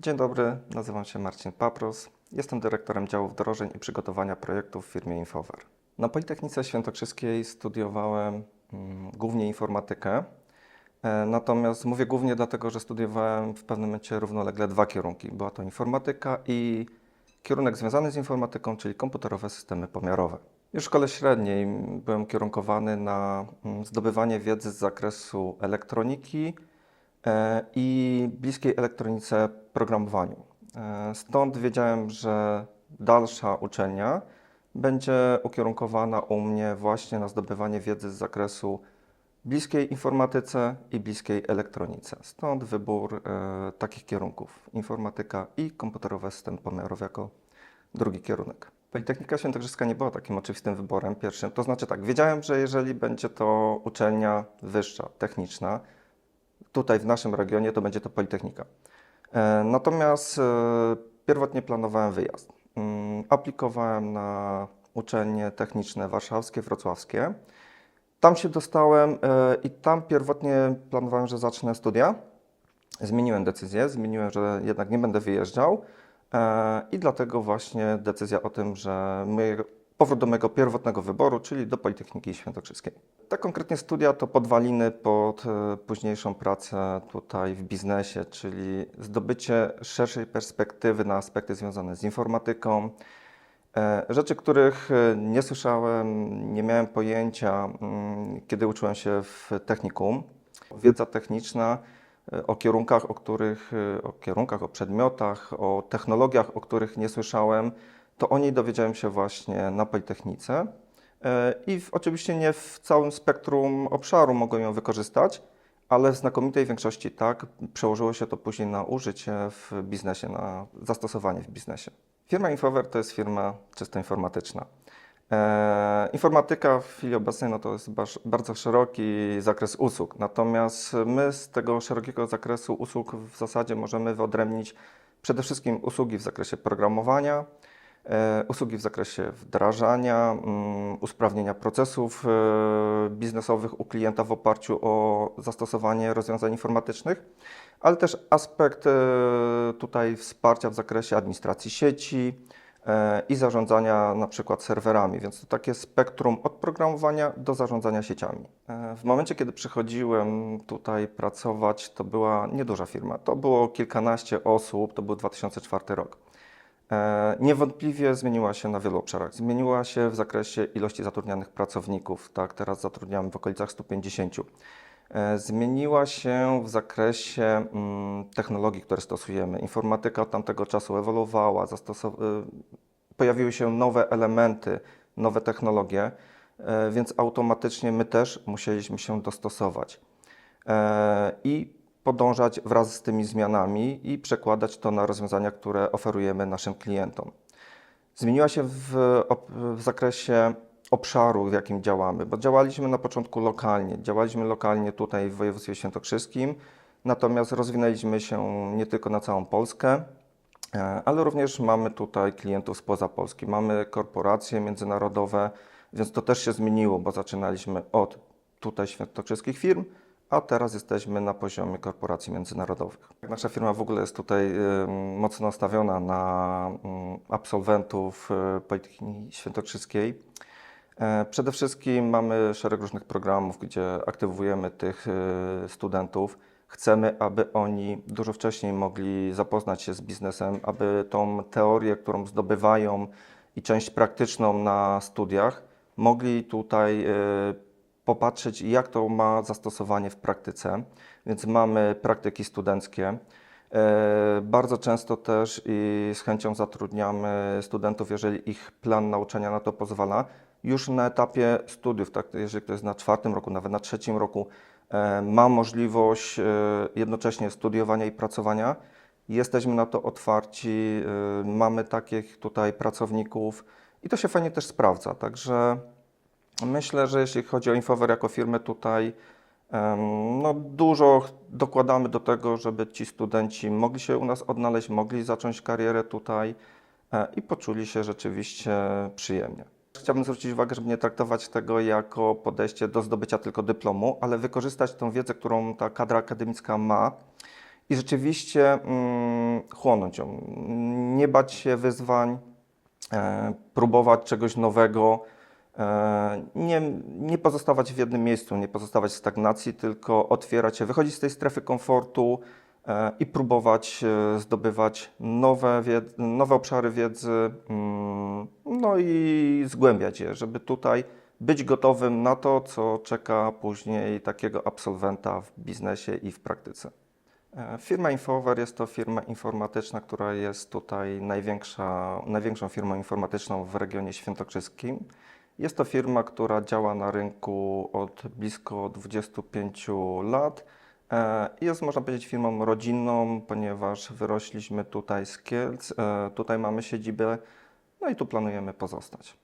Dzień dobry, nazywam się Marcin Papros. Jestem dyrektorem działu wdrożeń i przygotowania projektów w firmie Infover. Na Politechnice Świętokrzyskiej studiowałem mm, głównie informatykę. E, Natomiast mówię głównie dlatego, że studiowałem w pewnym momencie równolegle dwa kierunki. Była to informatyka i kierunek związany z informatyką, czyli komputerowe systemy pomiarowe. Już w szkole średniej byłem ukierunkowany na mm, zdobywanie wiedzy z zakresu elektroniki, i bliskiej elektronice programowaniu. E, Stąd wiedziałem, że dalsza uczelnia będzie ukierunkowana u mnie właśnie na zdobywanie wiedzy z zakresu bliskiej informatyce i bliskiej elektronice. Stąd wybór e, takich kierunków: informatyka i komputerowe systemy pomiarowe jako drugi kierunek. Politechnika Świętokrzyska nie była takim oczywistym wyborem pierwszym. To znaczy tak, wiedziałem, że jeżeli będzie to uczelnia wyższa, techniczna, tutaj w naszym regionie to będzie to Politechnika. E, Natomiast e, pierwotnie planowałem wyjazd. Mm, Aplikowałem na uczelnie techniczne warszawskie, wrocławskie. Tam się dostałem e, i tam pierwotnie planowałem, że zacznę studia. Zmieniłem decyzję, zmieniłem, że jednak nie będę wyjeżdżał i dlatego właśnie decyzja o tym, że mojego, powrót do mojego pierwotnego wyboru, czyli do Politechniki Świętokrzyskiej. Te konkretnie studia to podwaliny pod e, późniejszą pracę tutaj w biznesie, czyli zdobycie szerszej perspektywy na aspekty związane z informatyką, E, Rzeczy, których e, nie słyszałem, nie miałem pojęcia, mm, kiedy uczyłem się w technikum. Wiedza techniczna o kierunkach, o których, o kierunkach, o przedmiotach, o technologiach, o których nie słyszałem, to o niej dowiedziałem się właśnie na Politechnice. E, I w, oczywiście nie w całym spektrum obszaru mogłem ją wykorzystać, ale w znakomitej większości tak. Przełożyło się to później na użycie w biznesie, na zastosowanie w biznesie. Firma Infover to jest firma czysto informatyczna. E, informatyka w chwili obecnej no to jest bardzo szeroki zakres usług, natomiast my z tego szerokiego zakresu usług w zasadzie możemy wyodrębnić przede wszystkim usługi w zakresie programowania, usługi w zakresie wdrażania, mm, usprawnienia procesów e, biznesowych u klienta w oparciu o zastosowanie rozwiązań informatycznych, ale też aspekt e, tutaj wsparcia w zakresie administracji sieci e, i zarządzania na przykład serwerami, więc to takie spektrum od programowania do zarządzania sieciami. E, W momencie, kiedy przychodziłem tutaj pracować, to była nieduża firma. To było kilkanaście osób, to był 2004 rok. E, Niewątpliwie zmieniła się na wielu obszarach. Zmieniła się w zakresie ilości zatrudnianych pracowników. Tak, teraz zatrudniamy w okolicach 150. E, Zmieniła się w zakresie mm, technologii, które stosujemy. Informatyka od tamtego czasu ewoluowała, y, pojawiły się nowe elementy, nowe technologie, e, więc automatycznie my też musieliśmy się dostosować e, i podążać wraz z tymi zmianami i przekładać to na rozwiązania, które oferujemy naszym klientom. Zmieniła się w, w zakresie obszaru, w jakim działamy, bo działaliśmy na początku lokalnie. Działaliśmy lokalnie tutaj w województwie świętokrzyskim, natomiast rozwinęliśmy się nie tylko na całą Polskę, e, ale również mamy tutaj klientów spoza Polski. Mamy korporacje międzynarodowe, więc to też się zmieniło, bo zaczynaliśmy od tutaj świętokrzyskich firm, a teraz jesteśmy na poziomie korporacji międzynarodowych. Nasza firma w ogóle jest tutaj mocno nastawiona na mm, absolwentów e, Politechniki Świętokrzyskiej. E, Przede wszystkim mamy szereg różnych programów, gdzie aktywujemy tych e, studentów. Chcemy, aby oni dużo wcześniej mogli zapoznać się z biznesem, aby tą teorię, którą zdobywają i część praktyczną na studiach, mogli tutaj popatrzeć, jak to ma zastosowanie w praktyce. Więc mamy praktyki studenckie. E, Bardzo często też i z chęcią zatrudniamy studentów, jeżeli ich plan nauczania na to pozwala, już na etapie studiów, tak, jeżeli ktoś jest na czwartym roku, nawet na trzecim roku, e, ma możliwość e, jednocześnie studiowania i pracowania. Jesteśmy na to otwarci, mamy takich tutaj pracowników i to się fajnie też sprawdza. Także myślę, że jeśli chodzi o Infover jako firmę tutaj, No, dużo dokładamy do tego, żeby ci studenci mogli się u nas odnaleźć, mogli zacząć karierę tutaj e, i poczuli się rzeczywiście przyjemnie. Chciałbym zwrócić uwagę, żeby nie traktować tego jako podejście do zdobycia tylko dyplomu, ale wykorzystać tą wiedzę, którą ta kadra akademicka ma i rzeczywiście mm, chłonąć ją. Nie bać się wyzwań, e, próbować czegoś nowego, nie, nie pozostawać w jednym miejscu, nie pozostawać w stagnacji, tylko otwierać się, wychodzić z tej strefy komfortu e, i próbować e, zdobywać nowe, nowe obszary wiedzy, mm, no i zgłębiać je, żeby tutaj być gotowym na to, co czeka później takiego absolwenta w biznesie i w praktyce. E, Firma Infover jest to firma informatyczna, która jest tutaj największa, największą firmą informatyczną w regionie świętokrzyskim. Jest to firma, która działa na rynku od blisko 25 lat. E, Jest, można powiedzieć, firmą rodzinną, ponieważ wyrośliśmy tutaj z Kielc. e, Tutaj mamy siedzibę, no i tu planujemy pozostać.